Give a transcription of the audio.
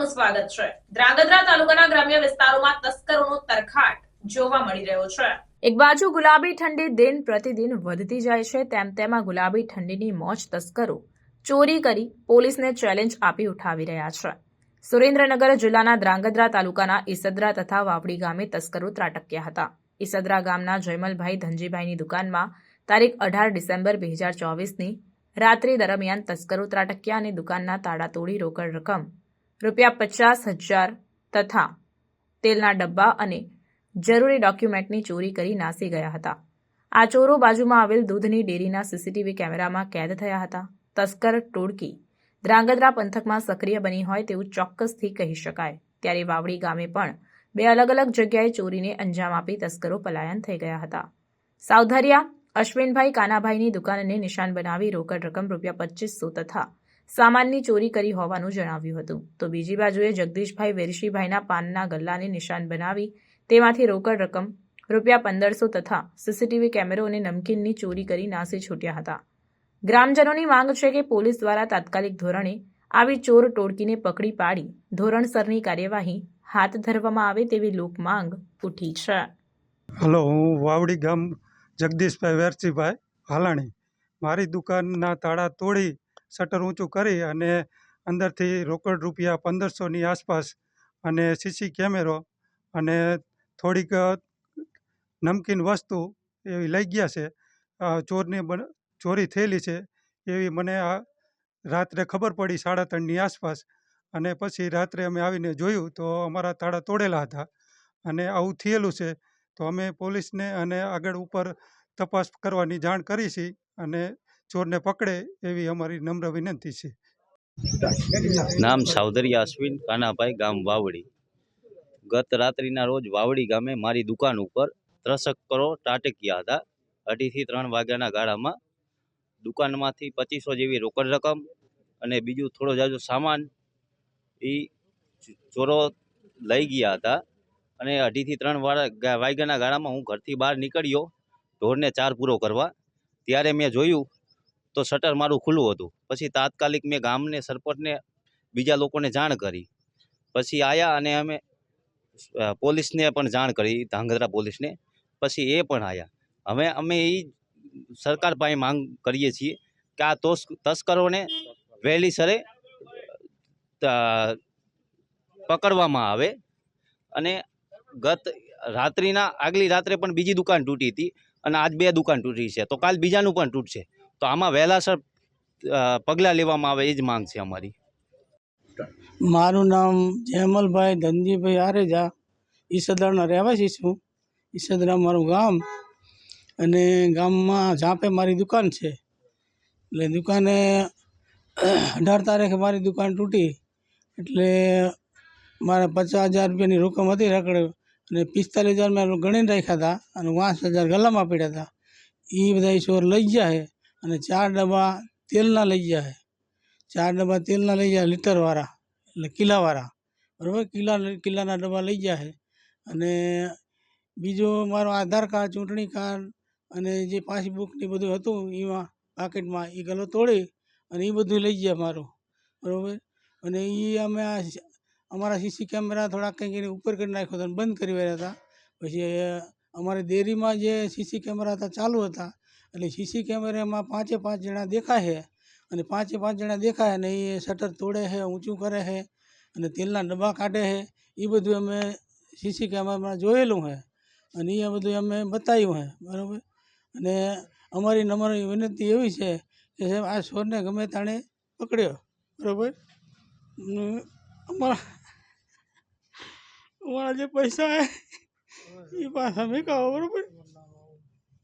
આપનું સ્વાગત છે. ધ્રાંગધ્રા તાલુકાના ગ્રામ્ય વિસ્તારોમાં તસ્કરોનો તરખાટ જોવા મળી રહ્યો છે. એક બાજુ ગુલાબી ઠંડી દિન પ્રતિદિન વધતી જાય છે, તેમ તેમાં ગુલાબી ઠંડીની મોજ તસ્કરો ચોરી કરી પોલીસને ચેલેન્જ આપી ઉઠાવી રહ્યા છે. સુરેન્દ્રનગર જિલ્લાના દ્રાંગધ્રા તાલુકાના ઈસદરા તથા વાવડી ગામે તસ્કરો ત્રાટક્યા હતા. ઈસદરા ગામના જયમલભાઈ ધનજીભાઈની દુકાનમાં તારીખ અઢાર ડિસેમ્બર બે હજાર ચોવીસની રાત્રિ દરમિયાન તસ્કરો ત્રાટક્યા અને દુકાનના તાળા તોડી રોકડ રકમ રૂપિયા પચાસ હજાર તથા તેલના ડબ્બા અને જરૂરી ડોક્યુમેન્ટની ચોરી કરી નાસી ગયા હતા. આ ચોરો બાજુમાં આવેલ દૂધની ડેરીના સીસીટીવી કેમેરામાં કેદ થયા હતા. તસ્કર ટોળકી ધ્રાંગધ્રા પંથકમાં સક્રિય બની હોય તેવું ચોક્કસથી કહી શકાય. ત્યારે વાવડી ગામે પણ બે અલગ અલગ જગ્યાએ ચોરીને અંજામ આપી તસ્કરો પલાયન થઈ ગયા હતા. સાવધારિયા, અશ્વિનભાઈ કાનાભાઈની દુકાનને નિશાન બનાવી રોકડ રકમ રૂપિયા પચીસો તથા સામાનની ચોરી કરી હોવાનું જણાવ્યું હતું. તો બીજી બાજુએ જગદીશભાઈ વેરશીભાઈના પાનના ગલ્લાને નિશાન બનાવી તેમાંથી રોકડ રકમ, રૂપિયા પંદરસો તથા સીસીટીવી કેમેરો અને નમકીનની ચોરી કરી નાસી છૂટ્યા હતા. ગ્રામજનોની માંગ છે કે પોલીસ દ્વારા તાત્કાલિક ધોરણે આવી ચોર ટોળકીને પકડી પાડી ધોરણસરની કાર્યવાહી હાથ ધરવામાં આવે તેવી લોક માંગ ઉઠી છે. હલો, હું વાવડી ગામ જગદીશભાઈ વેરસીભાઈ હાલાણી. મારી દુકાનના તાળા તોડી શટર ઊંચું કરી અને અંદરથી રોકડ રૂપિયા પંદરસોની આસપાસ અને સીસી કેમેરો અને થોડીક નમકીન વસ્તુ એવી લઈ ગયા છે. ચોરની ચોરી થયેલી છે એવી મને આ રાત્રે ખબર પડી સાડા ત્રણની આસપાસ અને પછી રાત્રે અમે આવીને જોયું તો અમારા તાળા તોડેલા હતા અને આવું થયેલું છે. તો અમે પોલીસને અને આગળ ઉપર તપાસ કરવાની જાણ કરી છે અને ચોરને પકડે એવી અમારી નમ્ર વિનંતી છે. નામ સાવધરિયા અશ્વિન કાનાભાઈ ગામ વાવડી. ગત રાત્રિના રોજ વાવડી ગામે મારી દુકાન ઉપર ત્રસકરો ત્રાટક્યા હતા. અઢીથી ત્રણ વાગ્યાના ગાળામાં દુકાનમાંથી પચીસો જેવી રોકડ રકમ અને બીજું થોડો જાજો સામાન એ ચોરો લઈ ગયા હતા. અને અઢીથી ત્રણ વાગ્યાના ગાળામાં હું ઘરથી બહાર નીકળ્યો. ઢોરને ચાર પૂરો કરવા. ત્યારે મેં જોયું તો શટર મારું ખુલ્લું હતું. પછી તાત્કાલિક મેં ગામને, સરપંચને, બીજા લોકોને જાણ કરી. પછી આવ્યા અને અમે પોલીસને પણ જાણ કરી, ધાંગધ્રા પોલીસને. પછી એ પણ આવ્યા હવે અમે એ સરકાર પાસે માંગ કરીએ છીએ કે આ તોસ, તસ્કરોને વહેલીસરે પકડવામાં આવે. અને ગત રાત્રિના, આગલી રાત્રે પણ બીજી દુકાન તૂટી હતી અને આજ બે દુકાન તૂટી છે. તો કાલ બીજાનું પણ તૂટશે. તો આમાં વહેલાસર પગલાં લેવામાં આવે એ જ માંગ છે અમારી. મારું નામ જેમલભાઈ ધનજીભાઈ આરેજા, ઈસદરાના રહેવાસી છું. ઈસદરા મારું ગામ અને ગામમાં ઝાંપે મારી દુકાન છે. એટલે દુકાને અઢાર તારીખે મારી દુકાન તૂટી. એટલે મારે પચાસ હજાર રૂપિયાની રકમ હતી રકડે અને પિસ્તાલીસ હજાર મેં ગણીને રાખ્યા હતા અને પાંચ હજાર ગલામાં પડ્યા હતા. એ બધા ઈશ્વર લઈ ગયા છે. અને ચાર ડબ્બા તેલના લઈ જાય ચાર ડબ્બા તેલના લઈ જાય લીટરવાળા એટલે કિલ્લાવાળા બરાબર? કિલ્લા કિલ્લાના ડબ્બા લઈ જાય અને બીજો મારો આધાર કાર્ડ, ચૂંટણી કાર્ડ અને જે પાસબુક ને બધું હતું, એમાં પાકેટમાં એ ગલો તોડી અને એ બધું લઈ ગયા મારું. બરાબર? અને એ અમે આ અમારા સીસી કેમેરા થોડાક કંઈક એને ઉપર કરી નાખ્યો હતો બંધ કરી રહ્યા હતા. પછી અમારી ડેરીમાં જે સીસી કેમેરા હતા, ચાલુ હતા એટલે સીસી કેમેરામાં પાંચે પાંચ જણા દેખાય છે અને પાંચે પાંચ જણા દેખાય અને એ શટર તોડે છે, ઊંચું કરે છે અને તેલના ડબ્બા કાઢે છે. એ બધું અમે સીસી કેમેરામાં જોયેલું છે અને એ બધું અમે બતાવ્યું છે, બરાબર? અને અમારી નમ્ર વિનંતી એવી છે કે સાહેબ, આ ચોરને ગમે તાણે પકડ્યો, બરાબર? અમારા અમારા જે પૈસા એ પાછા મેકાવો બરાબર?